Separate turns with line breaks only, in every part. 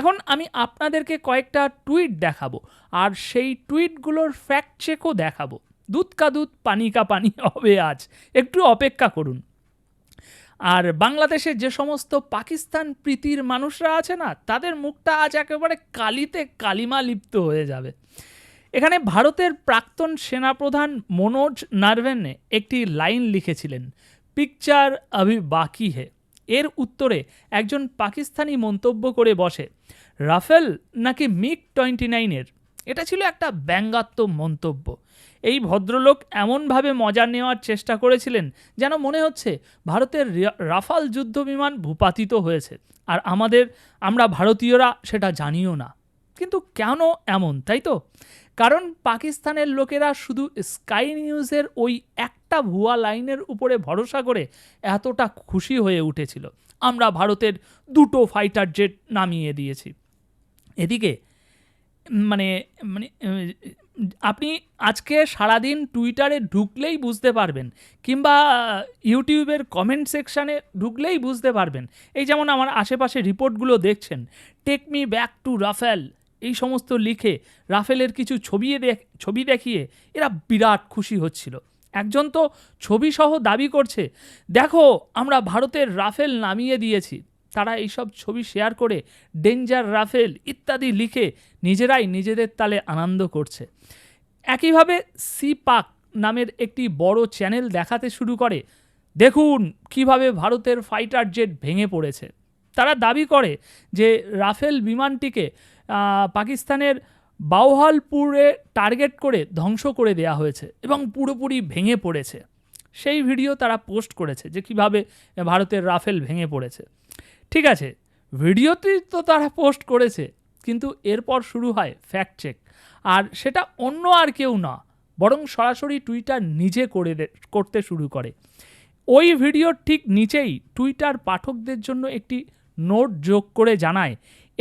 এখন আমি আপনাদেরকে কয়েকটা টুইট দেখাবো, আর সেই টুইটগুলোর ফ্যাক্ট চেকও দেখাবো। দুধ কা দুধ, পানি কা পানি হবে আজ। একটু অপেক্ষা করুন। আর বাংলাদেশে যে সমস্ত পাকিস্তান প্রীতির মানুষরা আছে না, তাদের মুখটা আজ একেবারে কালিতে কালিমা লিপ্ত হয়ে যাবে। এখানে ভারতের প্রাক্তন সেনাপ্রধান মনোজ নারভেনে একটি লাইন লিখেছিলেন, পিকচার আভি বাকি হে। এর উত্তরে একজন পাকিস্তানি মন্তব্য করে বসে, রাফেল নাকি মিগ টোয়েন্টি নাইনের এটা ছিল একটা ব্যঙ্গাত্মক মন্তব্য। এই ভদ্রলোক এমনভাবে মজা নেওয়ার চেষ্টা করেছিলেন যেন মনে হচ্ছে ভারতের রাফাল যুদ্ধ বিমান ভূপাতিত হয়েছে, আর আমাদের, আমরা ভারতীয়রা সেটা জানিও না। কিন্তু কেন এমন, তাই তো? কারণ পাকিস্তানের লোকেরা শুধু স্কাই নিউজের ওই একটা ভুয়া লাইনের উপরে ভরসা করে এতটা খুশি হয়ে উঠেছিল। আমরা ভারতের দুটো ফাইটার জেট নামিয়ে দিয়েছি। এদিকে মানে মানে আপনি আজকে সারাদিন টুইটারে ঢুকলেই বুঝতে পারবেন কিংবা, ইউটিউবের কমেন্ট সেকশানে ঢুকলেই বুঝতে পারবেন। এই যেমন আমার আশেপাশে রিপোর্টগুলো দেখছেন take me back to Rafale এই সমস্ত লিখে রাফেলের কিছু ছবি ছবি দেখিয়ে এরা বিরাট খুশি হচ্ছিল। একজন তো ছবি সহ দাবি করছে, দেখো, আমরা ভারতের রাফেল নামিয়ে দিয়েছি। তারা এইসব ছবি শেয়ার করে ডেঞ্জার রাফেল ইত্যাদি লিখে নিজেরাই নিজেদের তালে আনন্দ করছে। একইভাবে সি পাক নামের একটি বড় চ্যানেল দেখাতে শুরু করে, দেখুন কীভাবে ভারতের ফাইটার জেট ভেঙে পড়েছে। তারা দাবি করে যে রাফেল বিমানটিকে পাকিস্তানের বাউহালপুরে টার্গেট করে ধ্বংস করে দেয়া হয়েছে এবং পুরোপুরি ভেঙে পড়েছে। সেই ভিডিও তারা পোস্ট করেছে যে কীভাবে ভারতের রাফেল ভেঙে পড়েছে। ঠিক আছে ভিডিওটি তো তারা পোস্ট করেছে, কিন্তু এরপর শুরু হয় ফ্যাক্ট চেক আর সেটা অন্য আর কেউ না, বরং সরাসরি টুইটার নিজে করে করতে শুরু করে। ওই ভিডিওর ঠিক নিচেই টুইটার পাঠকদের জন্য একটি নোট যোগ করে জানায়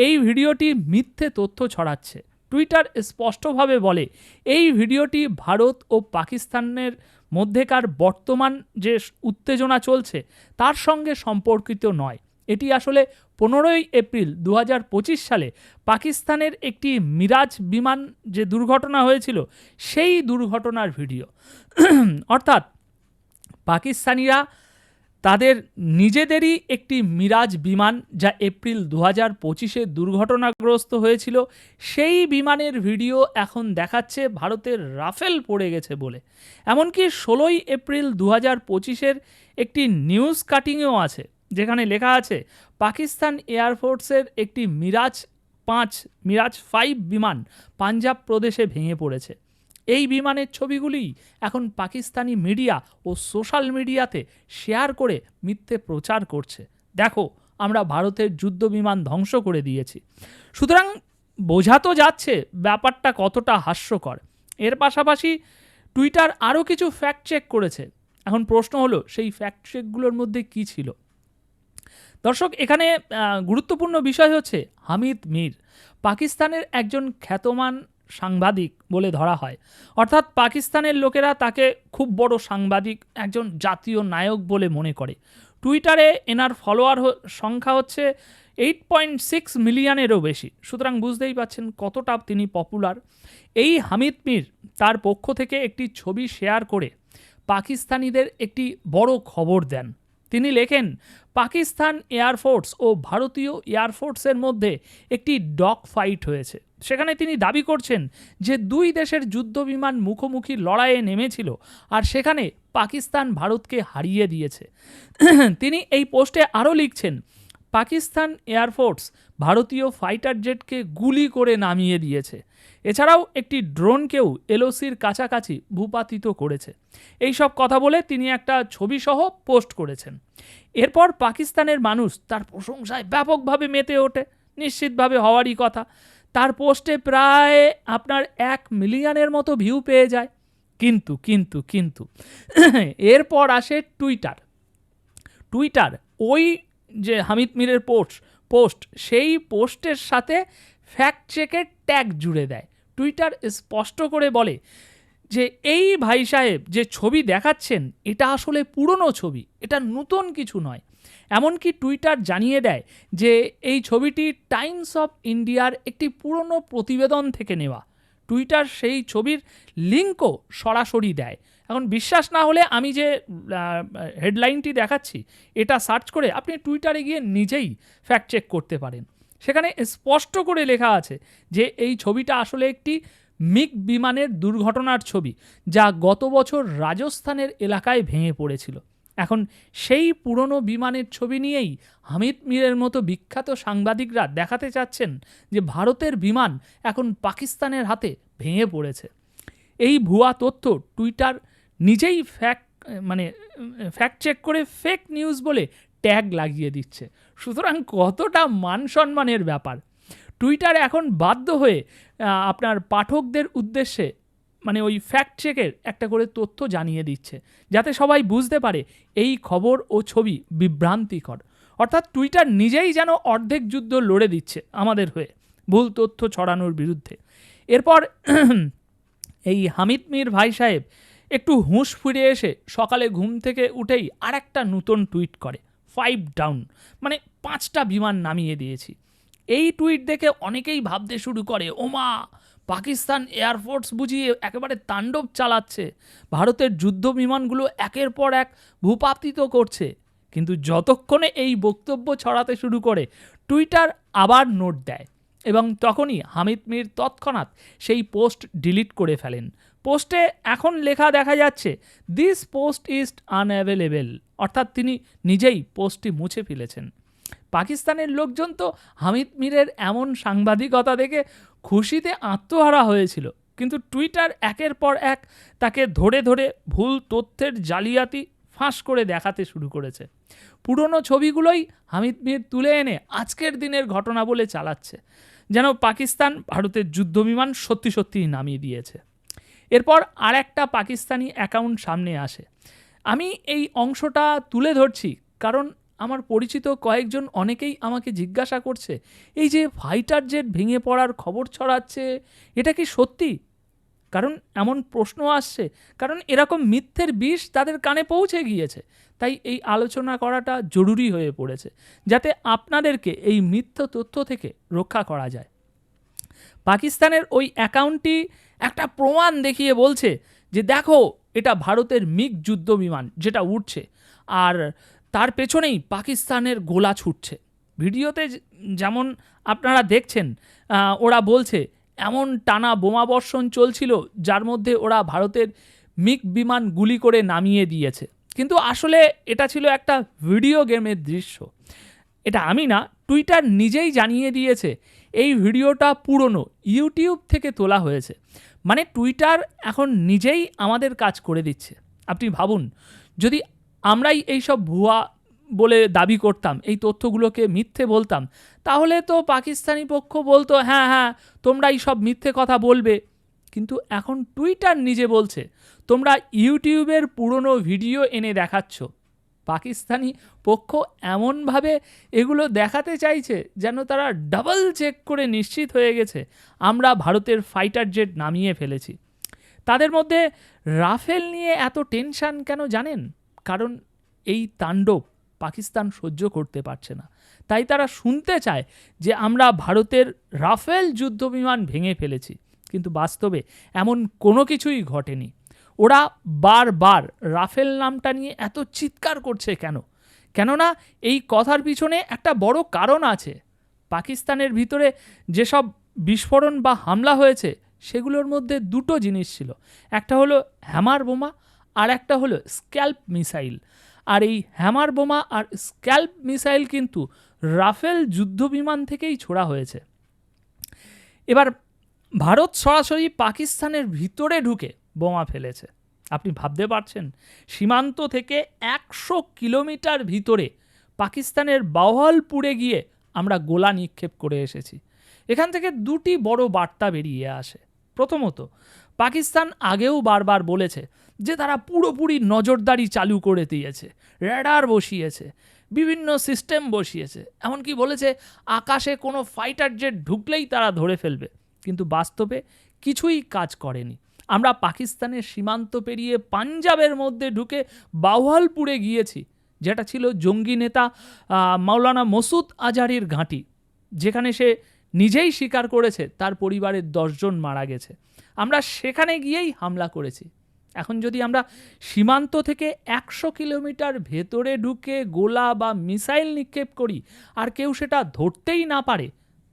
এই ভিডিওটি মিথ্যে তথ্য ছড়াচ্ছে। টুইটার স্পষ্টভাবে বলে, এই ভিডিওটি ভারত ও পাকিস্তানের মধ্যেকার বর্তমান যে উত্তেজনা চলছে, তার সঙ্গে সম্পর্কিত নয়। এটি আসলে পনেরোই এপ্রিল দু হাজার পঁচিশ সালে পাকিস্তানের একটি মিরাজ বিমান যে দুর্ঘটনা হয়েছিল, সেই দুর্ঘটনার ভিডিও। অর্থাৎ পাকিস্তানিরা তাদের নিজেদেরই একটি মিরাজ বিমান যা এপ্রিল দু হাজার পঁচিশে দুর্ঘটনাগ্রস্ত হয়েছিল, সেই বিমানের ভিডিও এখন দেখাচ্ছে ভারতের রাফেল পড়ে গেছে বলে। এমনকি ষোলোই এপ্রিল দু হাজার পঁচিশের একটি নিউজ কাটিংয়েও আছে, যেখানে লেখা আছে, পাকিস্তান এয়ারফোর্সের একটি মিরাজ পাঁচ, মিরাজ ফাইভ বিমান পাঞ্জাব প্রদেশে ভেঙে পড়েছে। এই বিমানের ছবিগুলি এখন পাকিস্তানি মিডিয়া ও সোশ্যাল মিডিয়াতে শেয়ার করে মিথ্যে প্রচার করছে। দেখো, আমরা ভারতের যুদ্ধ বিমান ধ্বংস করে দিয়েছি। সুতরাং বোঝা তো যাচ্ছে ব্যাপারটা কতটা হাস্যকর। এর পাশাপাশি টুইটার আরও কিছু ফ্যাক্ট চেক করেছে। এখন প্রশ্ন হলো, সেই ফ্যাক্ট চেকগুলোর মধ্যে কী ছিল? দর্শক, এখানে গুরুত্বপূর্ণ বিষয় হচ্ছে হামিদ মীর। পাকিস্তানের একজন খ্যাতমান সাংবাদিক বলে ধরা হয়। অর্থাৎ পাকিস্তানের লোকেরা তাকে খুব বড় সাংবাদিক, একজন জাতীয় নায়ক বলে মনে করে। টুইটারে এনার ফলোয়ার সংখ্যা হচ্ছে এইট পয়েন্ট সিক্স মিলিয়নেরও বেশি। সুতরাং বুঝতেই পাচ্ছেন কতটা তিনি পপুলার এই হামিদ মীর তার পক্ষ থেকে একটি ছবি শেয়ার করে পাকিস্তানিদের একটি বড় খবর দেন। তিনি লেখেন, পাকিস্তান এয়ারফোর্স ও ভারতীয় এয়ারফোর্সের মধ্যে একটি ডগ ফাইট হয়েছে। সেখানে তিনি দাবি করছেন যে দুই দেশের যুদ্ধবিমান মুখোমুখি লড়াইয়ে নেমেছিল আর সেখানে পাকিস্তান ভারতকে হারিয়ে দিয়েছে। তিনি এই পোস্টে আরও লিখছেন, পাকিস্তান এয়ারফোর্স ভারতীয় ফাইটার জেটকে গুলি করে নামিয়ে দিয়েছে। এছাড়াও একটি ড্রোনকেও এলওসির কাছাকাছি ভূপাতিত করেছে। এই সব কথা বলে তিনি একটা ছবি সহ পোস্ট করেছেন। এরপর পাকিস্তানের মানুষ তার প্রশংসায় ব্যাপকভাবে মেতে ওঠে। নিশ্চিতভাবে হওয়ারই কথা। তার পোস্টে প্রায় আপনার এক মিলিয়নের মতো ভিউ পেয়ে যায়। কিন্তু কিন্তু কিন্তু, এরপর আসে টুইটার। টুইটার, ওই যে হামিদ মিরের পোস্ট পোস্ট, সেই পোস্টের সাথে ফ্যাক্ট চেকের ট্যাগ জুড়ে দেয়। টুইটার স্পষ্ট করে বলে যে, এই ভাই সাহেব যে ছবি দেখাচ্ছেন, এটা আসলে পুরনো ছবি, এটা নতুন কিছু নয়। এমনকি টুইটার জানিয়ে দেয় যে এই ছবিটি টাইমস অফ ইন্ডিয়ার একটি পুরনো প্রতিবেদন থেকে নেওয়া। টুইটার সেই ছবির লিঙ্কও সরাসরি দেয়। এখন বিশ্বাস না হলে আমি যে হেডলাইনটি দেখাচ্ছি, এটা সার্চ করে আপনি টুইটারে গিয়ে নিজেই ফ্যাক্ট চেক করতে পারেন। সেখানে স্পষ্ট করে লেখা আছে যে এই ছবিটা আসলে একটি মিগ বিমানের দুর্ঘটনার ছবি, যা গত বছর রাজস্থানের এলাকায় ভেঙে পড়েছিল। এখন সেই পুরনো বিমানের ছবি নিয়েই হামিদ মিরের মতো বিখ্যাত সাংবাদিকরা দেখাতে চাচ্ছেন যে ভারতের বিমান এখন পাকিস্তানের হাতে ভেঙে পড়েছে। এই ভুয়া তথ্য টুইটার নিজেই ফ্যাক্ট মানে ফ্যাক্ট চেক করে ফেক নিউজ বলে ট্যাগ লাগিয়ে দিচ্ছে। সুতরাং কতটা মান সম্মানের ব্যাপার? টুইটার এখন বাধ্য হয়ে আপনার পাঠকদের উদ্দেশ্যে মানে ওই ফ্যাক্ট চেকের একটা করে তথ্য জানিয়ে দিচ্ছে, যাতে সবাই বুঝতে পারে এই খবর ও ছবি বিভ্রান্তিকর। অর্থাৎ টুইটার নিজেই যেন অর্ধেক যুদ্ধ লড়ে দিচ্ছে আমাদের হয়ে, ভুল তথ্য ছড়ানোর বিরুদ্ধে। এরপর এই হামিদ মির ভাই সাহেব একটু হুঁশ ফিরে এসে সকালে ঘুম থেকে উঠেই আর একটা নতুন টুইট করে ফাইভ ডাউন মানে পাঁচটা বিমান নামিয়ে দিয়েছি। এই টুইট দেখে অনেকেই ভাবতে শুরু করে, ওমা! পাকিস্তান এয়ারফোর্স বুঝিয়ে একেবারে তাণ্ডব চালাচ্ছে। ভারতের যুদ্ধ বিমানগুলো একের পর এক ভূপাতিত করছে। কিন্তু যতক্ষণে এই বক্তব্য ছড়াতে শুরু করে টুইটার আবার নোট দেয় এবং তখনই হামিদ মির তৎক্ষণাৎ সেই পোস্ট ডিলিট করে ফেলেন। পোস্টে এখন লেখা দেখা যাচ্ছে দিস পোস্ট ইজ আনঅ্যাভেলেবেল অর্থাৎ তিনি নিজেই পোস্টটি মুছে ফেলেছেন। পাকিস্তানের লোকজন তো হামিদ মিরের এমন সাংবাদিকতা দেখে খুশিতে আত্মহারা হয়েছিল। কিন্তু টুইটার একের পর এক তাকে ধরে ধরে ভুল তথ্যের জালিয়াতি ফাঁস করে দেখাতে শুরু করেছে। পুরনো ছবিগুলোই হামিদ মির তুলে এনে আজকের দিনের ঘটনা বলে চালাচ্ছে, যেন পাকিস্তান ভারতের যুদ্ধবিমান সত্যি সত্যিই নামিয়ে দিয়েছে। এরপর আর একটা পাকিস্তানি অ্যাকাউন্ট সামনে আসে। আমি এই অংশটা তুলে ধরছি কারণ আমার পরিচিত কয়েকজন অনেকেই আমাকে জিজ্ঞাসা করছে, এই যে ফাইটার জেট ভেঙে পড়ার খবর ছড়াচ্ছে, এটা কি সত্যি? কারণ এমন প্রশ্ন আসছে, কারণ এরকম মিথ্যের বিষ তাদের কানে পৌঁছে গিয়েছে। তাই এই আলোচনা করাটা জরুরি হয়ে পড়েছে, যাতে আপনাদেরকে এই মিথ্য তথ্য থেকে রক্ষা করা যায়। পাকিস্তানের ওই অ্যাকাউন্টটি একটা প্রমাণ দেখিয়ে বলছে যে, দেখো, এটা ভারতের মিগ যুদ্ধ বিমান যেটা উঠছে আর তার পেছনেই পাকিস্তানের গোলা ছুটছে। ভিডিওতে যেমন আপনারা দেখছেন ওরা বলছে, এমন টানা বোমাবর্ষণ চলছিল যার মধ্যে ওরা ভারতের মিগ বিমান গুলি করে নামিয়ে দিয়েছে। কিন্তু আসলে এটা ছিল একটা ভিডিও গেমের দৃশ্য। এটা আমি না, টুইটার নিজেই জানিয়ে দিয়েছে, এই ভিডিওটা পুরনো, ইউটিউব থেকে তোলা হয়েছে। মানে টুইটার এখন নিজেই আমাদের কাজ করে দিচ্ছে। আপনি ভাবুন, যদি আমরাই এই সব ভুয়া বলে দাবি করতাম, এই তথ্যগুলোকে মিথ্যে বলতাম। তাহলে তো পাকিস্তানি পক্ষ বলতো হ্যাঁ হ্যাঁ তোমরাই সব মিথ্যে কথা বলবে। কিন্তু এখন টুইটার নিজে বলছে, তোমরা ইউটিউবের পুরনো ভিডিও এনে দেখাচ্ছ। পাকিস্তানি পক্ষ এমনভাবে এগুলো দেখাতে চাইছে যেন তারা ডাবল চেক করে নিশ্চিত হয়ে গেছে, আমরা ভারতের ফাইটার জেট নামিয়ে ফেলেছি। তাদের মধ্যে রাফেল নিয়ে এত টেনশন কেন জানেন? কারণ এই তাণ্ডব পাকিস্তান সহ্য করতে পারছে না। তাই তারা শুনতে চায় যে আমরা ভারতের রাফেল যুদ্ধবিমান ভেঙে ফেলেছি, কিন্তু বাস্তবে এমন কোনো কিছুই ঘটেনি। ওরা বারবার রাফেল নামটা নিয়ে এত চিৎকার করছে কেন? কেননা এই কথার পিছনে একটা বড় কারণ আছে। পাকিস্তানের ভিতরে যেসব বিস্ফোরণ বা হামলা হয়েছে, সেগুলোর মধ্যে দুটো জিনিস ছিল। একটা হলো হ্যামার বোমা আর একটা হলো স্ক্যাল্প মিসাইল। আর এই হ্যামার বোমা আর স্ক্যাল্প মিসাইল কিন্তু রাফেল যুদ্ধ বিমান থেকেই ছোড়া হয়েছে। এবার ভারত সরাসরি পাকিস্তানের ভিতরে ঢুকে বোমা ফেলেছে। আপনি ভাবতে পারছেন, সীমান্ত থেকে একশো কিলোমিটার ভিতরে পাকিস্তানের বাওয়ালপুরে গিয়ে আমরা গোলা নিক্ষেপ করে এসেছি। এখান থেকে দুটি বড় বার্তা বেরিয়ে আসে। প্রথমত পাকিস্তান আগেও বারবার বলেছে যে তারা পুরোপুরি নজরদারি চালু করে দিয়েছে র্যাডার বসিয়েছে, বিভিন্ন সিস্টেম বসিয়েছে। এমনকি বলেছে আকাশে কোনো ফাইটার জেট ঢুকলেই তারা ধরে ফেলবে, কিন্তু বাস্তবে কিছুই কাজ করেনি। আমরা পাকিস্তানের সীমান্ত পেরিয়ে পাঞ্জাবের মধ্যে ঢুকে বাওয়ালপুরে গিয়েছি, যেটা ছিল জঙ্গি নেতা মাওলানা মসুদ আজারির ঘাঁটি, যেখানে সে নিজেই স্বীকার করেছে, তার পরিবারের দশজন মারা গেছে। আমরা সেখানে গিয়েই হামলা করেছি। এখন যদি আমরা সীমান্ত থেকে একশো কিলোমিটার ভেতরে ঢুকে গোলা বা মিসাইল নিক্ষেপ করি, আর কেউ সেটা ধরতেই না পারে,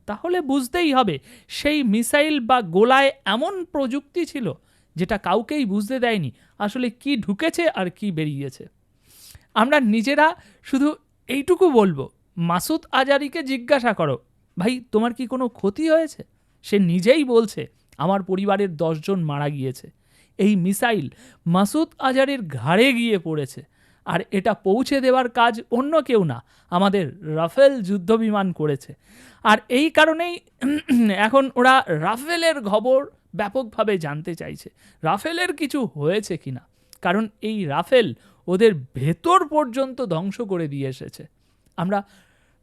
তাহলে বুঝতেই হবে সেই মিসাইল বা গোলায় এমন প্রযুক্তি ছিল যেটা কাউকেই বুঝতে দেয়নি আসলে কি ঢুকেছে আর কি বেরিয়েছে। আমরা নিজেরা শুধু এইটুকু বলব, মাসুদ আজারিকে জিজ্ঞাসা করো ভাই, তোমার কি কোনো ক্ষতি হয়েছে? সে নিজেই বলছে, আমার পরিবারের দশজন মারা গিয়েছে। এই মিসাইল মাসুদ আজারের ঘাড়ে গিয়ে পড়েছে। আর এটা পৌঁছে দেওয়ার কাজ অন্য কেউ না, আমাদের রাফেল যুদ্ধবিমান করেছে। আর এই কারণেই এখন ওরা রাফেলের খবর ব্যাপকভাবে জানতে চাইছে। রাফেলের কিছু হয়েছে কি না কারণ এই রাফেল ওদের ভেতর পর্যন্ত ধ্বংস করে দিয়ে এসেছে। আমরা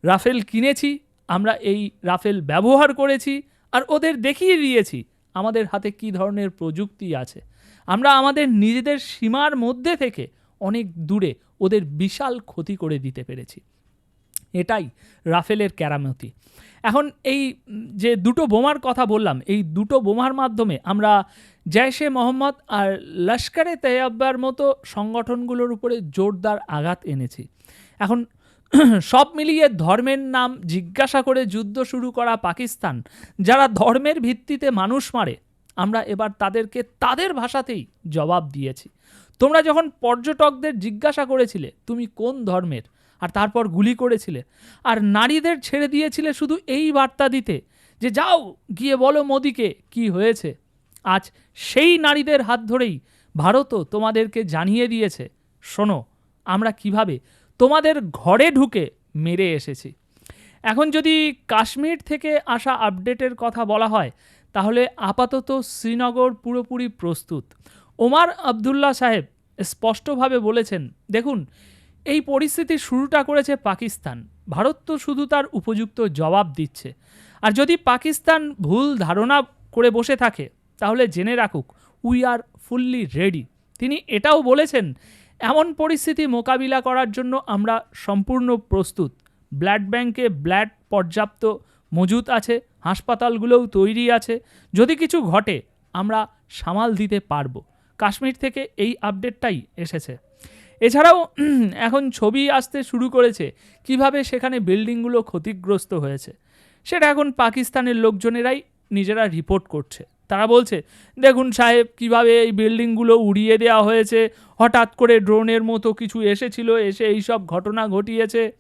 রাফেল কিনেছি আমরা এই রাফেল ব্যবহার করেছি আর ওদের দেখিয়ে দিয়েছি আমাদের হাতে কী ধরনের প্রযুক্তি আছে। আমরা আমাদের নিজেদের সীমার মধ্যে থেকে অনেক দূরে ওদের বিশাল ক্ষতি করে দিতে পেরেছি। এটাই রাফেলের কেরামতি এখন এই যে দুটো বোমার কথা বললাম, এই দুটো বোমার মাধ্যমে আমরা জৈশে মোহাম্মদ আর লস্করে তৈয়ব্বার মতো সংগঠনগুলোর উপরে জোরদার আঘাত এনেছি। এখন সব মিলিয়ে ধর্মের নাম জিজ্ঞাসা করে যুদ্ধ শুরু করা পাকিস্তান, যারা ধর্মের ভিত্তিতে মানুষ মারে, আমরা এবার তাদেরকে তাদের ভাষাতেই জবাব দিয়েছি। তোমরা যখন পর্যটকদের জিজ্ঞাসা করেছিলে, তুমি কোন ধর্মের? আর তারপর গুলি করেছিলে। আর নারীদের ছেড়ে দিয়েছিলে শুধু এই বার্তা দিতে, যে যাও, গিয়ে বলো মোদিকে কি হয়েছে। আজ সেই নারীদের হাত ধরেই ভারতও তোমাদেরকে জানিয়ে দিয়েছে, শোনো, আমরা কীভাবে তোমাদের ঘরে ঢুকে মেরে এসেছি। এখন যদি কাশ্মীর থেকে আসা আপডেটের কথা বলা হয়, তাহলে আপাতত শ্রীনগর পুরোপুরি প্রস্তুত। ওমার আবদুল্লাহ সাহেব স্পষ্টভাবে বলেছেন, দেখুন, এই পরিস্থিতির শুরুটা করেছে পাকিস্তান। ভারত তো শুধু তার উপযুক্ত জবাব দিচ্ছে। আর যদি পাকিস্তান ভুল ধারণা করে বসে থাকে, তাহলে জেনে রাখুক উই আর ফুললি রেডি তিনি এটাও বলেছেন এমন পরিস্থিতি মোকাবিলা করার জন্য আমরা সম্পূর্ণ প্রস্তুত। ব্লাড ব্যাংকে ব্লাড পর্যাপ্ত মজুত আছে, হাসপাতালগুলোও তৈরি আছে। যদি কিছু ঘটে, আমরা সামাল দিতে পারব। কাশ্মীর থেকে এই আপডেটটাই এসেছে। এছাড়াও, এখন ছবি আসতে শুরু করেছে কীভাবে সেখানে বিল্ডিংগুলো ক্ষতিগ্রস্ত হয়েছে। সেটা এখন পাকিস্তানের লোকজনেরাই নিজেরা রিপোর্ট করছে। তারা বলছে, দেখুন সাহেব, কীভাবে এই বিল্ডিংগুলো উড়িয়ে দেওয়া হয়েছে। হঠাৎ করে ড্রোনের মতো কিছু এসেছিল, এসে এই সব ঘটনা ঘটিয়েছে।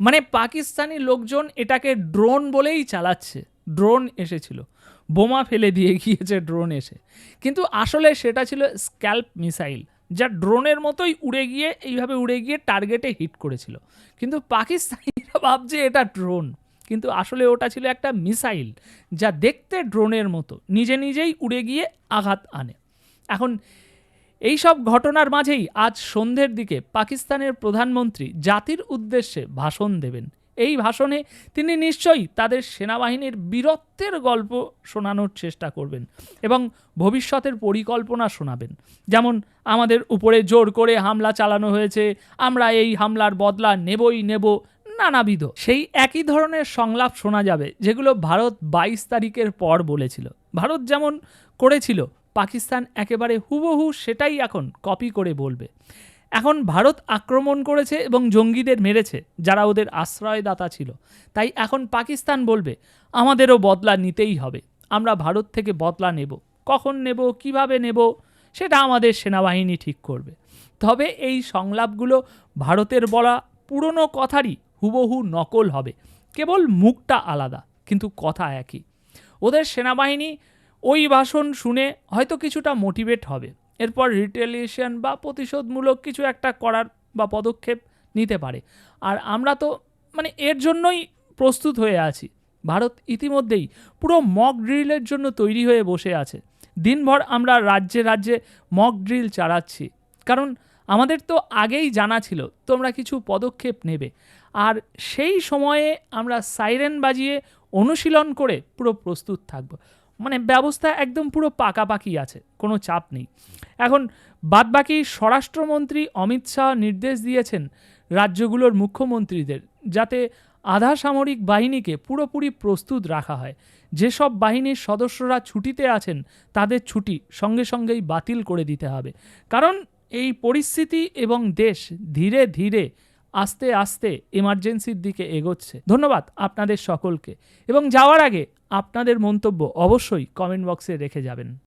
মানে পাকিস্তানি লোকজন এটাকে ড্রোন বলেই চালাচ্ছে। ড্রোন এসেছিল। বোমা ফেলে দিয়ে গিয়েছে, ড্রোন এসে। কিন্তু আসলে সেটা ছিল স্ক্যাল্প মিসাইল, যা ড্রোনের মতোই উড়ে গিয়ে, এইভাবে উড়ে গিয়ে টার্গেটে হিট করেছিল। কিন্তু পাকিস্তানিরা ভাবছে এটা ড্রোন। কিন্তু আসলে ওটা ছিল একটা মিসাইল যা দেখতে ড্রোনের মতো, নিজে নিজেই উড়ে গিয়ে আঘাত আনে। এখন এই সব ঘটনার মাঝেই আজ সন্ধ্যের দিকে পাকিস্তানের প্রধানমন্ত্রী জাতির উদ্দেশ্যে ভাষণ দেবেন। এই ভাষণে তিনি নিশ্চয়ই তাদের সেনাবাহিনীর বীরত্বের গল্প শোনানোর চেষ্টা করবেন এবং ভবিষ্যতের পরিকল্পনা শোনাবেন। যেমন আমাদের উপরে জোর করে হামলা চালানো হয়েছে, আমরা এই হামলার বদলা নেবই নেব নানাবিধ। সেই একই ধরনের সংলাপ শোনা যাবে, যেগুলো ভারত বাইশ তারিখের পর বলেছিল। ভারত যেমন করেছিল, পাকিস্তান একেবারে হুবহু সেটাই এখন কপি করে বলবে। এখন ভারত আক্রমণ করেছে এবং জঙ্গিদের মেরেছে, যারা ওদের আশ্রয়দাতা ছিল। তাই এখন পাকিস্তান বলবে, আমাদেরও বদলা নিতেই হবে। আমরা ভারত থেকে বদলা নেব। কখন নেব, কীভাবে নেব, সেটা আমাদের সেনাবাহিনী ঠিক করবে। তবে এই সংলাপগুলো ভারতের বলা পুরনো কথারই হুবহু নকল হবে। কেবল মুখটা আলাদা, কিন্তু কথা একই। ওদের সেনাবাহিনী ওই ভাষণ শুনে হয়তো কিছুটা মোটিভেট হবে। এরপর রিটেলিয়েশন বা প্রতিশোধমূলক কিছু একটা করার বা পদক্ষেপ নিতে পারে। আর আমরা তো মানে এর জন্যই প্রস্তুত হয়ে আছি। ভারত ইতিমধ্যেই পুরো মক ড্রিলের জন্য তৈরি হয়ে বসে আছে। দিনভর আমরা রাজ্যে রাজ্যে মক ড্রিল চালাচ্ছি। কারণ আমাদের তো আগেই জানা ছিল, তোমরা কিছু পদক্ষেপ নেবে। আর সেই সময়ে আমরা সাইরেন বাজিয়ে অনুশীলন করে পুরো প্রস্তুত থাকব। মানে ব্যবস্থা একদম পুরো পাকাপাকি আছে, কোনো চাপ নেই। এখন বাদবাকি স্বরাষ্ট্রমন্ত্রী অমিত শাহ নির্দেশ দিয়েছেন রাজ্যগুলোর মুখ্যমন্ত্রীদের যাতে আধা সামরিক বাহিনীকে পুরোপুরি প্রস্তুত রাখা হয়। যেসব বাহিনীর সদস্যরা ছুটিতে আছেন, তাদের ছুটি সঙ্গে সঙ্গেই বাতিল করে দিতে হবে। কারণ এই পরিস্থিতি এবং দেশ ধীরে ধীরে আস্তে আস্তে এমার্জেন্সির দিকে এগোচ্ছে। ধন্যবাদ আপনাদের সকলকে। এবং যাওয়ার আগে আপনাদের মন্তব্য অবশ্যই কমেন্ট বক্সে রেখে যাবেন।